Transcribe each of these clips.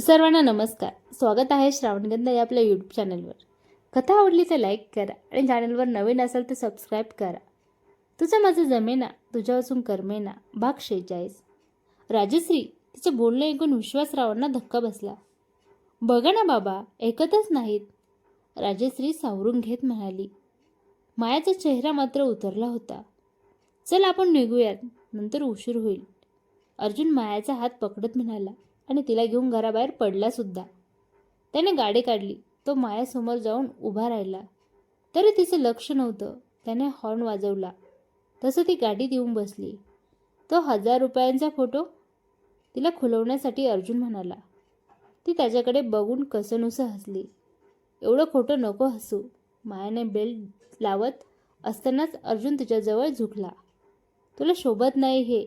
सर्वांना नमस्कार. स्वागत आहे श्रावणगंधा या आपल्या यूट्यूब चॅनलवर कथा आवडली तर लाईक करा आणि चॅनलवर नवीन असाल तर सबस्क्राईब करा. तुझं माझं जमेना तुझ्यापासून कर्मेना भाग शेचाळीस राजश्री तिचे बोलणे ऐकून विश्वासरावांना धक्का बसला. बघा ना बाबा ऐकतच नाहीत. राजश्री सावरून घेत म्हणाली मायाचा चेहरा मात्र उतरला होता. चल आपण निघूयात नंतर उशीर होईल. अर्जुन मायाचा हात पकडत म्हणाला आणि तिला घेऊन घराबाहेर पडला सुद्धा. त्याने गाडी काढली. तो मायासमोर जाऊन उभा राहिला. तरी तिचं लक्ष नव्हतं. त्याने हॉर्न वाजवला. तसं ती गाडीत येऊन बसली. तो हजार रुपयांचा फोटो तिला खुलवण्यासाठी अर्जुन म्हणाला. ती त्याच्याकडे बघून कसनुसं हसली. एवढं खोटं नको हसू. मायाने बेल्ट लावत असतानाच अर्जुन तिच्याजवळ झुकला. तुला शोभत नाही हे.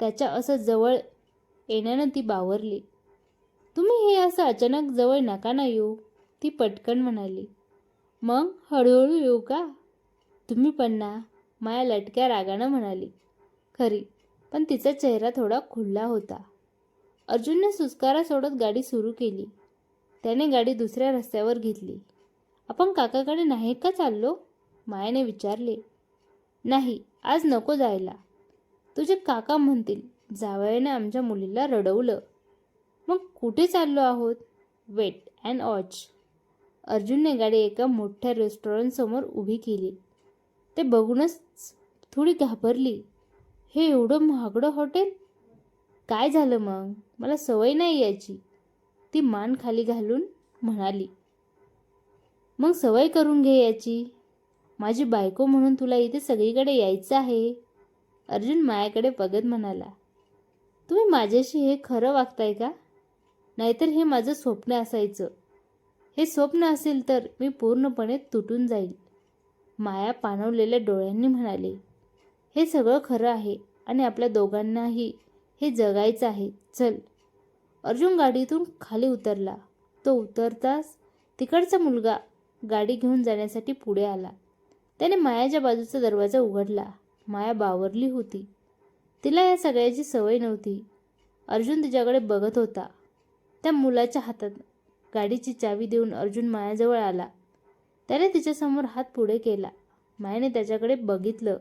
त्याच्या असं जवळ येण्यानं ती बावरली. तुम्ही हे असं अचानक जवळ नका ना येऊ ती पटकन म्हणाली. मग हळूहळू येऊ का? तुम्ही पण ना माया लटक्या रागानं म्हणाली. खरी पण तिचा चेहरा थोडा खुल्ला होता. अर्जुनने सुस्कारा सोडत गाडी सुरू केली. त्याने गाडी दुसऱ्या रस्त्यावर घेतली. आपण काकाकडे नाही का चाललो? मायाने विचारले. नाही आज नको जायला. तुझे काका म्हणतील. जावयाने आमच्या मुलीला रडवलं. मग कुठे चाललो आहोत? Weight and watch. अर्जुनने गाडी एका मोठ्या रेस्टॉरंटसमोर उभी केली. ते बघूनच थोडी घाबरली. हे एवढं महागडं हॉटेल काय झालं मग? मला सवय नाही याची. ती मान खाली घालून म्हणाली. मग सवय करून घे याची. माझी बायको म्हणून तुला इथे सगळीकडे यायचं आहे. अर्जुन मायाकडे बघत म्हणाला. तुम्ही माझ्याशी हे खरं वागताय का? नाहीतर हे माझं स्वप्न असायचं. हे स्वप्न असेल तर मी पूर्णपणे तुटून जाईल. माया पाणवलेल्या डोळ्यांनी म्हणाले हे सगळं खरं आहे आणि आपल्या दोघांनाही हे जगायचं आहे. चल. अर्जुन गाडीतून खाली उतरला. तो उतरताच तिकडचा मुलगा गाडी घेऊन जाण्यासाठी पुढे आला. त्याने मायाच्या बाजूचा दरवाजा उघडला. माया बावरली होती. तिला या सगळ्याची सवय नव्हती. अर्जुन तिच्याकडे बघत होता. त्या मुलाच्या हातात गाडीची चावी देऊन अर्जुन मायाजवळ आला. त्याने तिच्यासमोर हात पुढे केला. मायाने त्याच्याकडे बघितलं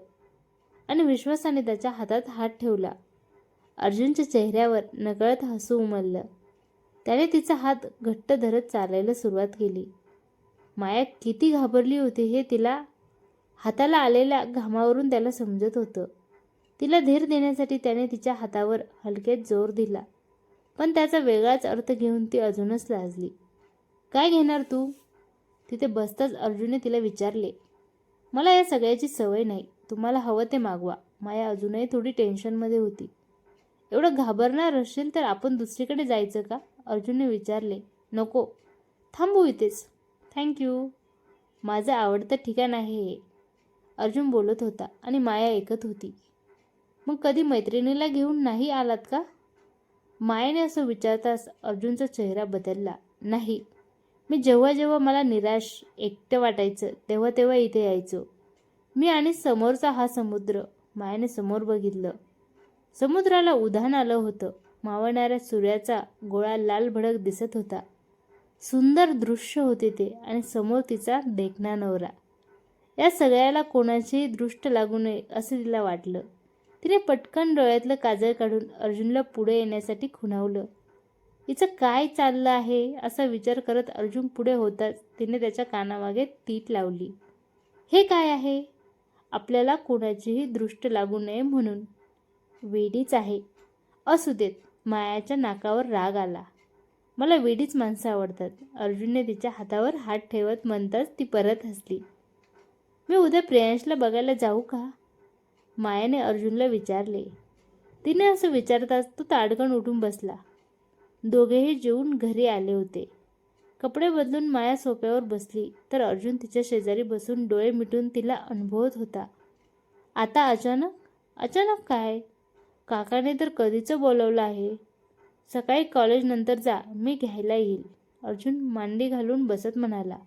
आणि विश्वासाने त्याच्या हातात हात ठेवला. अर्जुनच्या चेहऱ्यावर नकळत हसू उमललं. त्याने तिचा हात घट्ट धरत चालायला सुरुवात केली. माया किती घाबरली होती हे तिला हाताला आलेल्या घामावरून त्याला समजत होतं. तिला धीर देण्यासाठी त्याने तिच्या हातावर हलकेत जोर दिला. पण त्याचा वेगळाच अर्थ घेऊन ती अजूनच लाजली. काय घेणार तू तिथे बसताच अर्जुनने तिला विचारले. मला या सगळ्याची सवय नाही. तुम्हाला हवं ते मागवा. माया अजूनही थोडी टेन्शनमध्ये होती. एवढं घाबरणार असेल तर आपण दुसरीकडे जायचं का अर्जुनने विचारले. नको. थांबू इथेच. थँक्यू माझं आवडतं ठिकाण आहे हे अर्जुन बोलत होता आणि माया ऐकत होती. मग कधी मैत्रिणीला घेऊन नाही आलात का? मायेने असं विचारताच अर्जुनचा चेहरा बदलला. नाही. मी जेव्हा जेव्हा मला निराश एकटं वाटायचं तेव्हा तेव्हा इथे यायचो. मी आणि समोरचा हा समुद्र मायाने समोर बघितलं. समुद्राला उधाण आलं होतं. मावणाऱ्या सूर्याचा गोळा लाल भडक दिसत होता. सुंदर दृश्य होते ते आणि समोर तिचा देखणा नवरा. या सगळ्याला कोणाचीही दृष्ट लागू नये असं तिला वाटलं. तिने पटकन डोळ्यातलं काजळ काढून अर्जुनला पुढे येण्यासाठी खुणावलं. हिचं काय चाललं आहे? असा विचार करत अर्जुन पुढे होताच तिने त्याच्या कानामागे तीट लावली. हे काय आहे? आपल्याला कोणाचीही दृष्ट लागू नये म्हणून. वेडीच आहे. असू देत मायाच्या नाकावर राग आला. मला वेडीच माणसं आवडतात. अर्जुनने तिच्या हातावर हात ठेवत म्हणताच ती परत हसली. मी उद्या प्रियांशला बघायला जाऊ का? मायाने अर्जुनला विचारले. तिने असं विचारताच तो ताडगण उठून बसला. दोघेही जेवून घरी आले होते. कपडे बदलून माया सोप्यावर बसली तर अर्जुन तिच्या शेजारी बसून डोळे मिटून तिला अनुभवत होता. आता अचानक? अचानक काय? काकाने तर कधीचं बोलवलं आहे? सकाळी कॉलेजनंतर जा मी घ्यायला येईल. अर्जुन मांडी घालून बसत म्हणाला.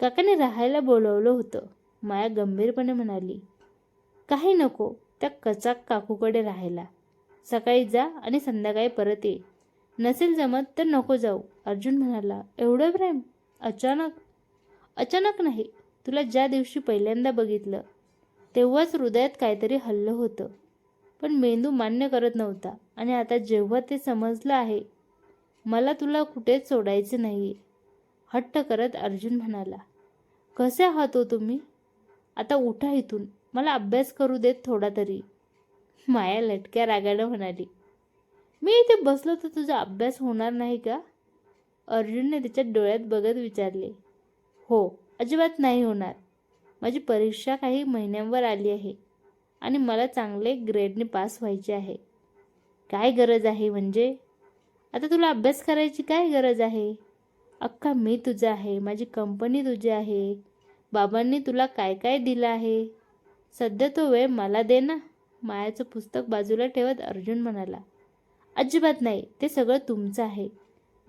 काकाने राहायला बोलवलं होतं. माया गंभीरपणे म्हणाली काही नको त्या कचाक काकूकडे राहायला. सकाळी जा आणि संध्याकाळी परत ये. नसेल जमत तर नको जाऊ अर्जुन म्हणाला. एवढं प्रेम? अचानक? अचानक नाही. तुला ज्या दिवशी पहिल्यांदा बघितलं तेव्हाच हृदयात काहीतरी हल्लं होतं. पण मेंदू मान्य करत नव्हता आणि आता जेव्हा ते समजलं आहे मला तुला कुठेच सोडायचं नाही हट्ट करत अर्जुन म्हणाला. कसे आहात हो तुम्ही? आता उठा इथून. मला अभ्यास करू देत थोडा तरी. माया लटक्या रागाडं म्हणाली मी इथे बसलो तर तुझा अभ्यास होणार नाही का? अर्जुनने तिच्या डोळ्यात बघत विचारले हो अजिबात नाही होणार. माझी परीक्षा काही महिन्यांवर आली आहे आणि मला चांगले ग्रेडने पास व्हायचे आहे. काय गरज आहे म्हणजे? आता तुला अभ्यास करायची काय गरज आहे? अख्खा मी तुझा आहे माझी कंपनी तुझी आहे. बाबांनी तुला काय काय दिलं आहे? सध्या तो वेळ मला दे ना. मायाचं पुस्तक बाजूला ठेवत अर्जुन म्हणाला अजिबात नाही ते सगळं तुमचं आहे.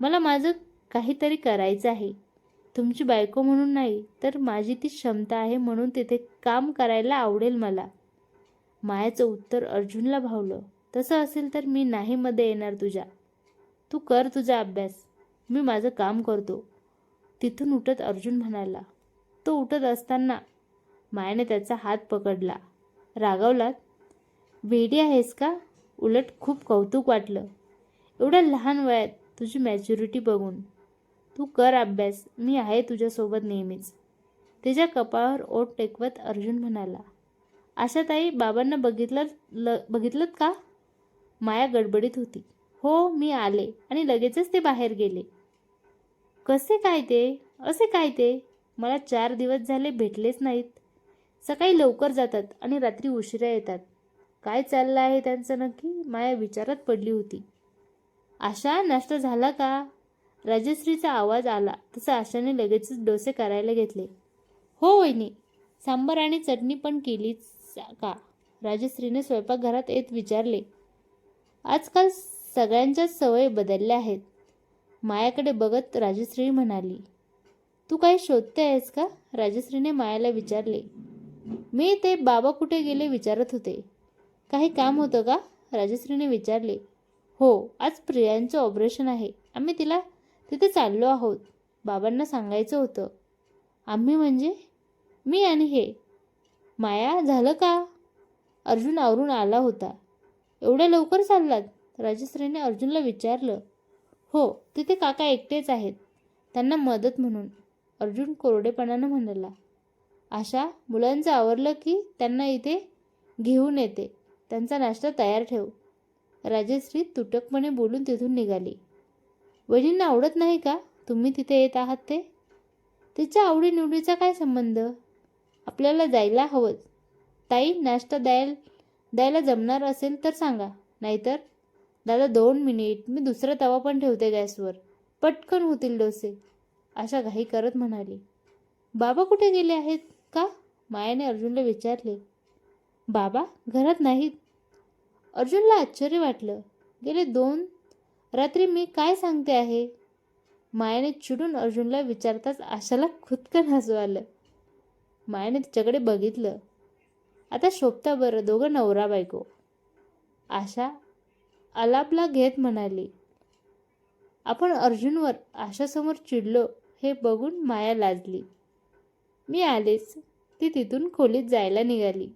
मला माझं काहीतरी करायचं आहे. तुमची बायको म्हणून नाही तर माझी ती क्षमता आहे म्हणून तिथे काम करायला आवडेल मला. मायाचं उत्तर अर्जुनला भावलं तसं असेल तर मी नाही मध्ये येणार तुझ्या. तू कर तुझा अभ्यास. मी माझं काम करतो. तिथून उठत अर्जुन म्हणाला तो उठत असताना मायाने त्याचा हात पकडला. रागावलात वेडी आहेस का? उलट खूप कौतुक वाटलं. एवढ्या लहान वयात तुझी मॅच्युरिटी बघून तू कर अभ्यास मी आहे तुझ्यासोबत नेहमीच. तिच्या कपाळावर ओट टेकवत अर्जुन म्हणाला आशाताई बाबांना बघितलं ल बघितलं का? माया गडबडीत होती. हो मी आले आणि लगेचच ते बाहेर गेले. कसे काय ते? असे काय ते? मला चार दिवस झाले भेटलेच नाहीत. सकाळी लवकर जातात आणि रात्री उशिरा येतात. काय चाललं आहे त्यांचं नक्की? माया विचारात पडली होती. आशा नाश्ता झाला का? राजश्रीचा आवाज आला. तसं आशाने लगेचच डोसे करायला घेतले. हो वहिनी. सांबर आणि चटणी पण केलीच का? राजश्रीने स्वयंपाकघरात येत विचारले. आजकाल सगळ्यांच्याच सवयी बदलल्या आहेत. मायाकडे बघत राजश्री म्हणाली. तू काही शोधते आहेस का? राजश्रीने मायाला विचारले. मी ते बाबा कुठे गेले विचारत होते. काही काम होतं का? राजश्रीने विचारले. हो आज प्रियांचं ऑपरेशन आहे. आम्ही तिला तिथे चाललो आहोत. बाबांना सांगायचं होतं. आम्ही म्हणजे? मी आणि हे. माया झालं का? अर्जुन आवरून आला होता. एवढ्या लवकर चाललात? राजश्रीने अर्जुनला विचारलं. हो तिथे काका एकटेच आहेत. त्यांना मदत म्हणून. अर्जुन कोरडेपणानं म्हणाला. अशा मुलांचं आवरलं की त्यांना इथे घेऊन येते. त्यांचा नाश्ता तयार ठेव. राजश्री तुटकपणे बोलून तिथून निघाली. वहिनींना आवडत नाही का? तुम्ही तिथे येत आहात ते? तिच्या आवडीनिवडीचा काय संबंध? आपल्याला जायला हवंच. ताई नाश्ता द्यायला द्यायला जमणार असेल तर सांगा. नाहीतर? दादा दोन मिनिट. मी दुसरा तवा पण ठेवते गॅसवर. पटकन होतील डोसे. अशा घाई करत म्हणाली. बाबा कुठे गेले आहेत? का? मायाने अर्जुनला विचारले. बाबा घरात नाहीत. अर्जुनला आश्चर्य वाटलं. गेले दोन रात्री मी काय सांगते आहे? मायाने चिडून अर्जुनला विचारताच आशाला खुदकन हसू आलं मायाने तिच्याकडे बघितलं. आता शोभता बरं दोघं नवरा बायको. आशा आलापला घेत म्हणाली आपण अर्जुनवर आशासमोर चिडलो हे बघून माया लाजली. मी आलेच. ती तिथून खोलीत जायला निघाली.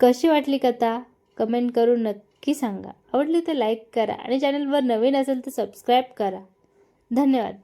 कशी वाटली कथा? कमेंट करून नक्की सांगा. आवडली तर लाईक करा आणि चॅनलवर नवीन असेल तर सबस्क्राईब करा. धन्यवाद.